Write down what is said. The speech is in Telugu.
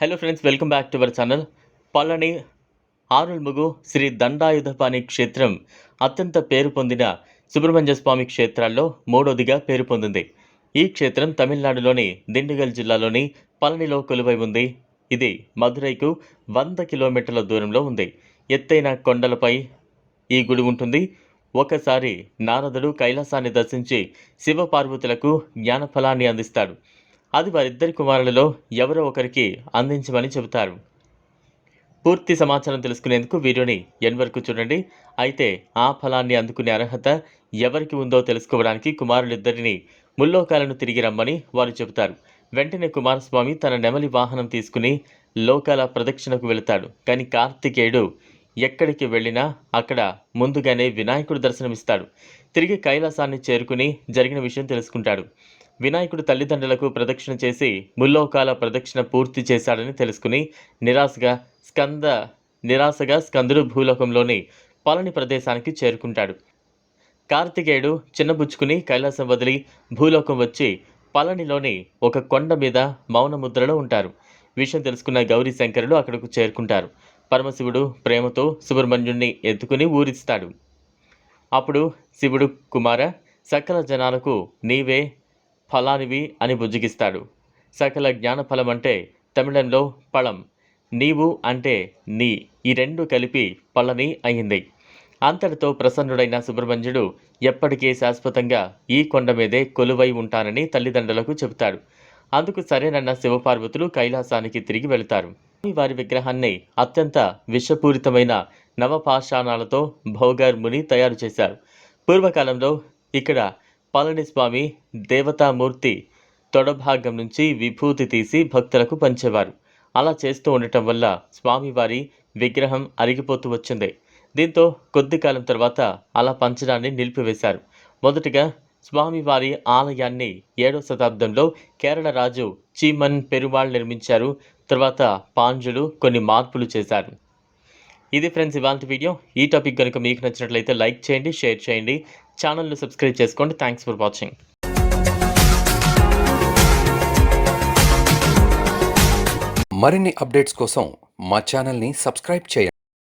Hello friends welcome back to our channel Palani Arulmigu Sri Dandayudhapani క్షేత్రం అత్యంత పేరు పొందిన సుబ్రహ్మణ్య స్వామి క్షేత్రాల్లో మూడోదిగా పేరు పొందింది. ఈ క్షేత్రం తమిళనాడులోని దిండిగల్ జిల్లాలోని పళనిలో కొలువై ఉంది. ఇది మధురైకు వంద కిలోమీటర్ల దూరంలో ఉంది. ఎత్తైన కొండలపై ఈ గుడి ఉంటుంది. ఒకసారి నారదుడు కైలాసాన్ని దర్శించి శివపార్వతులకు జ్ఞానఫలాన్ని అందిస్తాడు. అది వారిద్దరి కుమారులలో ఎవరో ఒకరికి అందించమని చెబుతారు. పూర్తి సమాచారం తెలుసుకునేందుకు వీడియోని ఎన్ వరకు చూడండి. అయితే ఆ ఫలాన్ని అందుకునే అర్హత ఎవరికి ఉందో తెలుసుకోవడానికి కుమారులిద్దరిని ముల్లోకాలను తిరిగి రమ్మని వారు చెబుతారు. వెంటనే కుమారస్వామి తన నెమలి వాహనం తీసుకుని లోకాల ప్రదక్షిణకు వెళతాడు. కానీ కార్తికేయుడు ఎక్కడికి వెళ్ళినా అక్కడ ముందుగానే వినాయకుడు దర్శనమిస్తాడు. తిరిగి కైలాసాన్ని చేరుకుని జరిగిన విషయం తెలుసుకుంటాడు. వినాయకుడు తల్లిదండ్రులకు ప్రదక్షిణ చేసి ముల్లోకాల ప్రదక్షిణ పూర్తి చేశాడని తెలుసుకుని నిరాశగా స్కంద నిరాశగా స్కందుడు భూలోకంలోని పలని ప్రదేశానికి చేరుకుంటాడు. కార్తికేయుడు చిన్నబుచ్చుకుని కైలాసం వదిలి భూలోకం వచ్చి పళనిలోని ఒక కొండ మీద మౌనముద్రలో ఉంటారు. విషయం తెలుసుకున్న గౌరీ శంకరుడు అక్కడకు చేరుకుంటారు. పరమశివుడు ప్రేమతో సుబ్రహ్మణ్యుణ్ణి ఎత్తుకుని ఊరిస్తాడు. అప్పుడు శివుడు కుమార సకల జనాలకు నీవే ఫలానివి అని బుజ్జగిస్తాడు. సకల జ్ఞానఫలం అంటే తమిళంలో పళం. నీవు అంటే నీ. ఈ రెండు కలిపి పళని అయింది. అంతటితో ప్రసన్నుడైన సుబ్రహ్మణ్యుడు ఎప్పటికీ శాశ్వతంగా ఈ కొండ మీదే కొలువై ఉంటానని తల్లిదండ్రులకు చెబుతాడు. అందుకు సరేనన్న శివపార్వతులు కైలాసానికి తిరిగి వెళతారు. వారి విగ్రహాన్ని అత్యంత విషపూరితమైన నవపాషాణాలతో భోగర్ ముని తయారు చేశారు. పూర్వకాలంలో ఇక్కడ పళనిస్వామి దేవతామూర్తి తొడభాగం నుంచి విభూతి తీసి భక్తులకు పంచేవారు. అలా చేస్తూ ఉండటం వల్ల స్వామివారి విగ్రహం అరిగిపోతూ వచ్చింది. దీంతో కొద్ది కాలం తర్వాత అలా పంచడాన్ని నిలిపివేశారు. మొదటగా స్వామివారి ఆలయాన్ని ఏడవ శతాబ్దంలో కేరళ రాజు చీమన్ పెరుమాళ్ నిర్మించారు. తర్వాత పాండ్యులు కొన్ని మార్పులు చేశారు. ఇది ఫ్రెండ్స్ ఇవాళ వీడియో. ఈ టాపిక్ కనుక మీకు నచ్చినట్లయితే లైక్ చేయండి షేర్ చేయండి. ఛానల్ను సబ్స్క్రైబ్ చేసుకోండి. థ్యాంక్స్ ఫర్ వాచింగ్ మరిన్ని అప్డేట్స్ కోసం మా ఛానల్ని సబ్స్క్రైబ్ చేయండి.